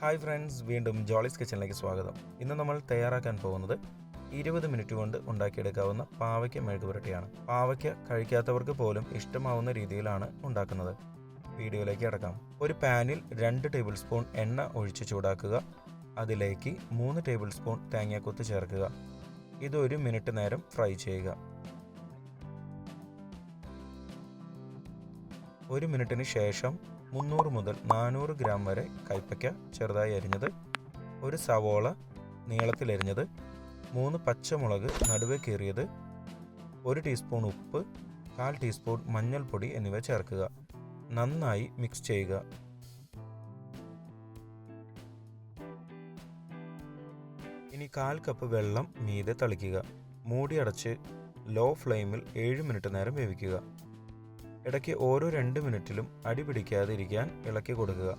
Hi friends വീണ്ടും ജോളിസ് കിച്ചണിലേക്ക് സ്വാഗതം. ഇന്ന് നമ്മൾ തയ്യാറാക്കാൻ പോകുന്നത് ഇരുപത് മിനിറ്റ് കൊണ്ട് ഉണ്ടാക്കിയെടുക്കാവുന്ന പാവയ്ക്ക മെഴുകുപുരട്ടിയാണ്. പാവയ്ക്ക കഴിക്കാത്തവർക്ക് പോലും ഇഷ്ടമാവുന്ന രീതിയിലാണ് ഉണ്ടാക്കുന്നത്. വീഡിയോയിലേക്ക് അടക്കാം ഒരു പാനിൽ രണ്ട് ടേബിൾ സ്പൂൺ എണ്ണ ഒഴിച്ച് ചൂടാക്കുക. അതിലേക്ക് മൂന്ന് ടേബിൾ സ്പൂൺ തേങ്ങാക്കൊത്ത് ചേർക്കുക. ഇത് ഒരു മിനിറ്റ് നേരം ഫ്രൈ ചെയ്യുക. ഒരു മിനിറ്റിന് ശേഷം മുന്നൂറ് മുതൽ നാനൂറ് ഗ്രാം വരെ കൈപ്പയ്ക്ക ചെറുതായി അരിഞ്ഞത് ഒരു സവോള നീളത്തിലരിഞ്ഞത് മൂന്ന് പച്ചമുളക് നടുവേ കീറിയത് ഒരു ടീസ്പൂൺ ഉപ്പ് കാൽ ടീസ്പൂൺ മഞ്ഞൾപ്പൊടി എന്നിവ ചേർക്കുക. നന്നായി മിക്സ് ചെയ്യുക. ഇനി കാൽ കപ്പ് വെള്ളം മീതെ തളിക്കുക. മൂടി അടച്ച് ലോ ഫ്ലെയിമിൽ ഏഴ് മിനിറ്റ് നേരം വേവിക്കുക. ഇടയ്ക്ക് ഓരോ രണ്ട് മിനിറ്റിലും അടി പിടിക്കാതെ ഇരിക്കാൻ ഇളക്കി കൊടുക്കുക.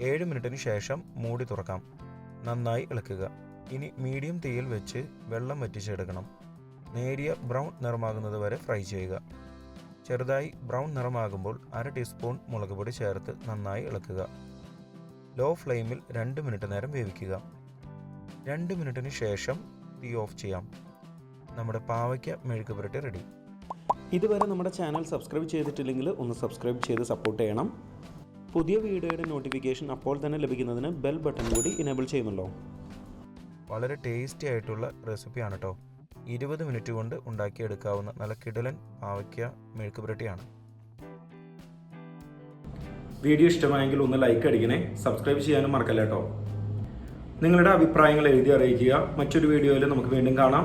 ഏഴ് മിനിറ്റിന് ശേഷം മൂടി തുറക്കാം. നന്നായി ഇളക്കുക. ഇനി മീഡിയം തീയിൽ വെച്ച് വെള്ളം വറ്റിച്ചെടുക്കണം. നേരിയ ബ്രൗൺ നിറമാകുന്നത് വരെ ഫ്രൈ ചെയ്യുക. ചെറുതായി ബ്രൗൺ നിറമാകുമ്പോൾ അര ടീസ്പൂൺ മുളക് പൊടി ചേർത്ത് നന്നായി ഇളക്കുക. ലോ ഫ്ലെയിമിൽ രണ്ട് മിനിറ്റ് നേരം വേവിക്കുക. രണ്ട് മിനിറ്റിന് ശേഷം തീ ഓഫ് ചെയ്യാം. നമ്മുടെ പാവയ്ക്ക മെഴുക്ക് പുരട്ടി റെഡി ഇതുവരെ നമ്മുടെ ചാനൽ സബ്സ്ക്രൈബ് ചെയ്തിട്ടില്ലെങ്കിൽ ഒന്ന് സബ്സ്ക്രൈബ് ചെയ്ത് സപ്പോർട്ട് ചെയ്യണം. പുതിയ വീഡിയോയുടെ നോട്ടിഫിക്കേഷൻ അപ്പോൾ തന്നെ ലഭിക്കുന്നതിന് ബെൽ ബട്ടൺ കൂടി ഇനേബിൾ ചെയ്യുന്നുണ്ടോ? വളരെ ടേസ്റ്റി ആയിട്ടുള്ള റെസിപ്പിയാണ് കേട്ടോ ഇരുപത് മിനിറ്റ് കൊണ്ട് ഉണ്ടാക്കിയെടുക്കാവുന്ന നല്ല കിടലൻ പാവയ്ക്ക മെഴുക്ക് പുരട്ടിയാണ്. വീഡിയോ ഇഷ്ടമായെങ്കിൽ ഒന്ന് ലൈക്ക് അടിക്കണേ. സബ്സ്ക്രൈബ് ചെയ്യാനും മറക്കല്ല കേട്ടോ നിങ്ങളുടെ അഭിപ്രായങ്ങൾ എഴുതി അറിയിക്കുക. മറ്റൊരു വീഡിയോയിൽ നമുക്ക് വീണ്ടും കാണാം.